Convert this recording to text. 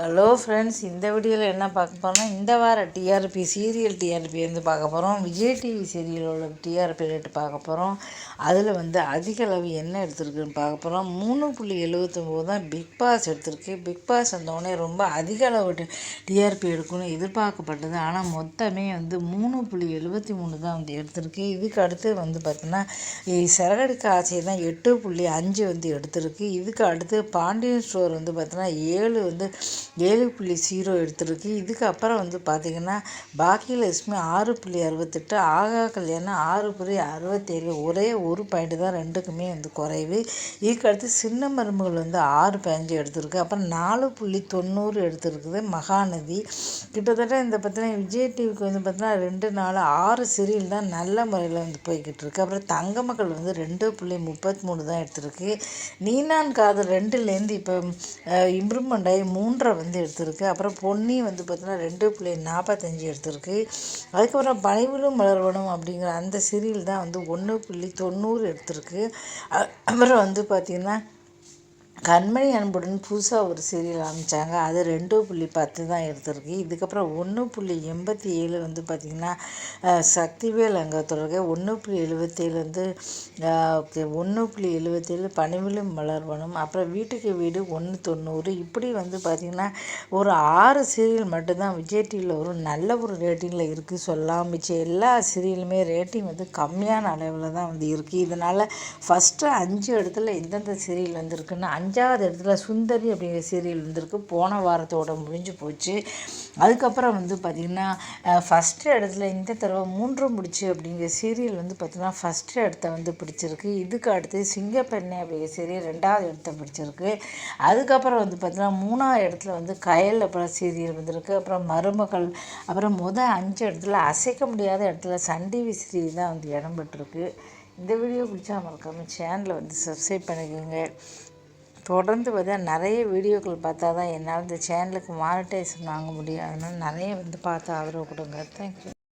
Hello friends இந்த வீடியோவில் என்ன பார்க்க போகிறோம்னா இந்த வார டிஆர்பி சீரியல் டிஆர்பி வந்து பார்க்க போகிறோம் விஜய் டிவி சீரியலோட டிஆர்பி ரேட்டு பார்க்க போகிறோம் அதில் வந்து அதிக அளவு என்ன எடுத்திருக்குன்னு பார்க்க போகிறோம் மூணு புள்ளி எழுபத்தொம்போது தான் பிக் பாஸ் எடுத்திருக்கு. பிக் பாஸ் வந்தோடனே ரொம்ப அதிக அளவு டிஆர்பி எடுக்கணும்னு எதிர்பார்க்கப்பட்டது. ஆனால் மொத்தமே வந்து மூணு புள்ளி எழுபத்தி மூணு தான் வந்து எடுத்திருக்கு. இதுக்கு அடுத்து வந்து பார்த்திங்கன்னா சிறகடிக்க ஆசை தான் எட்டு புள்ளி அஞ்சு வந்து எடுத்திருக்கு. இதுக்கு அடுத்து பாண்டியன் ஸ்டோர் வந்து பார்த்திங்கன்னா ஏழு வந்து ஏழு புள்ளி ஜீரோ எடுத்திருக்கு. இதுக்கு அப்புறம் வந்து பார்த்திங்கன்னா பாக்கியலட்சுமி ஆறு புள்ளி அறுபத்தெட்டு ஆகா கல்யாணம் ஆறு புள்ளி அறுபத்தேழு ஒரே ஒரு பாயிண்ட்டு தான் ரெண்டுக்குமே வந்து குறைவு. இதுக்கடுத்து சின்ன மருமகள் வந்து ஆறு பதினஞ்சு எடுத்திருக்கு. அப்புறம் நாலு புள்ளி தொண்ணூறு எடுத்திருக்குது மகாநதி. கிட்டத்தட்ட இந்த பார்த்தீங்கன்னா விஜய் டிவிக்கு வந்து பார்த்தீங்கன்னா ரெண்டு நாள் ஆறு சீரியல் தான் நல்ல முறையில் வந்து போய்கிட்டு இருக்கு. அப்புறம் தங்க மக்கள் வந்து ரெண்டு புள்ளி முப்பத்தி மூணு தான் எடுத்திருக்கு. நீனான் காதல் ரெண்டுலேருந்து இப்போ இம்ப்ரூவ்மெண்ட் ஆகி மூன்றரை வந்து எடுத்திருக்கு. அப்புறம் பொன்னி வந்து பார்த்தீங்கன்னா ரெண்டு புள்ளி நாற்பத்தஞ்சு எடுத்திருக்கு. அதுக்கப்புறம் பனைவிலும் மலர்வனம் அப்படிங்கிற அந்த சீரியல் தான் வந்து ஒன்று புள்ளி தொண்ணூறு எடுத்திருக்கு. அப்புறம் வந்து பார்த்திங்கன்னா கண்மணி அன்புடன் புதுசாக ஒரு சீரியல் ஆரம்பித்தாங்க அது ரெண்டு புள்ளி பத்து தான் எடுத்திருக்கு. இதுக்கப்புறம் ஒன்று புள்ளி எண்பத்தி ஏழு வந்து பார்த்திங்கன்னா சக்திவேல் அங்கே தொடர்க ஒன்று புள்ளி எழுபத்தேழு வந்து ஒன்று புள்ளி எழுபத்தேழு பனிவிலும் மலர்வனம். அப்புறம் வீட்டுக்கு வீடு ஒன்று தொண்ணூறு. இப்படி வந்து பார்த்திங்கன்னா ஒரு ஆறு சீரியல் மட்டும்தான் விஜய் டிவியில் ஒரு நல்ல ஒரு ரேட்டிங்கில் இருக்குது சொல்லலாம் மிச்சம் எல்லா சீரியலுமே ரேட்டிங் வந்து கம்மியான அளவில் தான் வந்து இருக்குது இதனால் ஃபஸ்ட்டு அஞ்சு இடத்துல எந்தெந்த சீரியல் வந்துருக்குன்னு அஞ்சாவது இடத்துல சுந்தரி அப்படிங்கிற சீரியல் வந்திருக்கு. போன வாரத்தோட முடிஞ்சு போச்சு. அதுக்கப்புறம் வந்து பார்த்திங்கன்னா ஃபஸ்ட்டு இடத்துல இந்த தடவை மூன்று முடிச்சு அப்படிங்கிற சீரியல் வந்து பார்த்திங்கன்னா ஃபஸ்ட்டு இடத்த வந்து பிடிச்சிருக்கு. இதுக்கு அடுத்து சிங்கப்பெண்ணை அப்படிங்கிற சீரியல் ரெண்டாவது இடத்த பிடிச்சிருக்கு. அதுக்கப்புறம் வந்து பார்த்திங்கன்னா மூணாவது இடத்துல வந்து கயல் அப்புறம் சீரியல் வந்திருக்கு. அப்புறம் மருமகள் அப்புறம் முதல் அஞ்சு இடத்துல அசைக்க முடியாத இடத்துல சன் டிவி சீரியல் தான் வந்து இடம் பெற்றிருக்கு இந்த வீடியோ பிடிச்சா மறக்காமல் சேனலை வந்து சப்ஸ்கிரைப் பண்ணிக்கோங்க. தொடர்ந்து பார்த்தா நிறைய வீடியோக்கள் பார்த்தா தான் என்னால் இந்த சேனலுக்கு மானிட்டைஸ் வாங்க முடியும். அதனால் நிறைய வந்து பார்த்து ஆதரவு கொடுங்க. தேங்க்யூ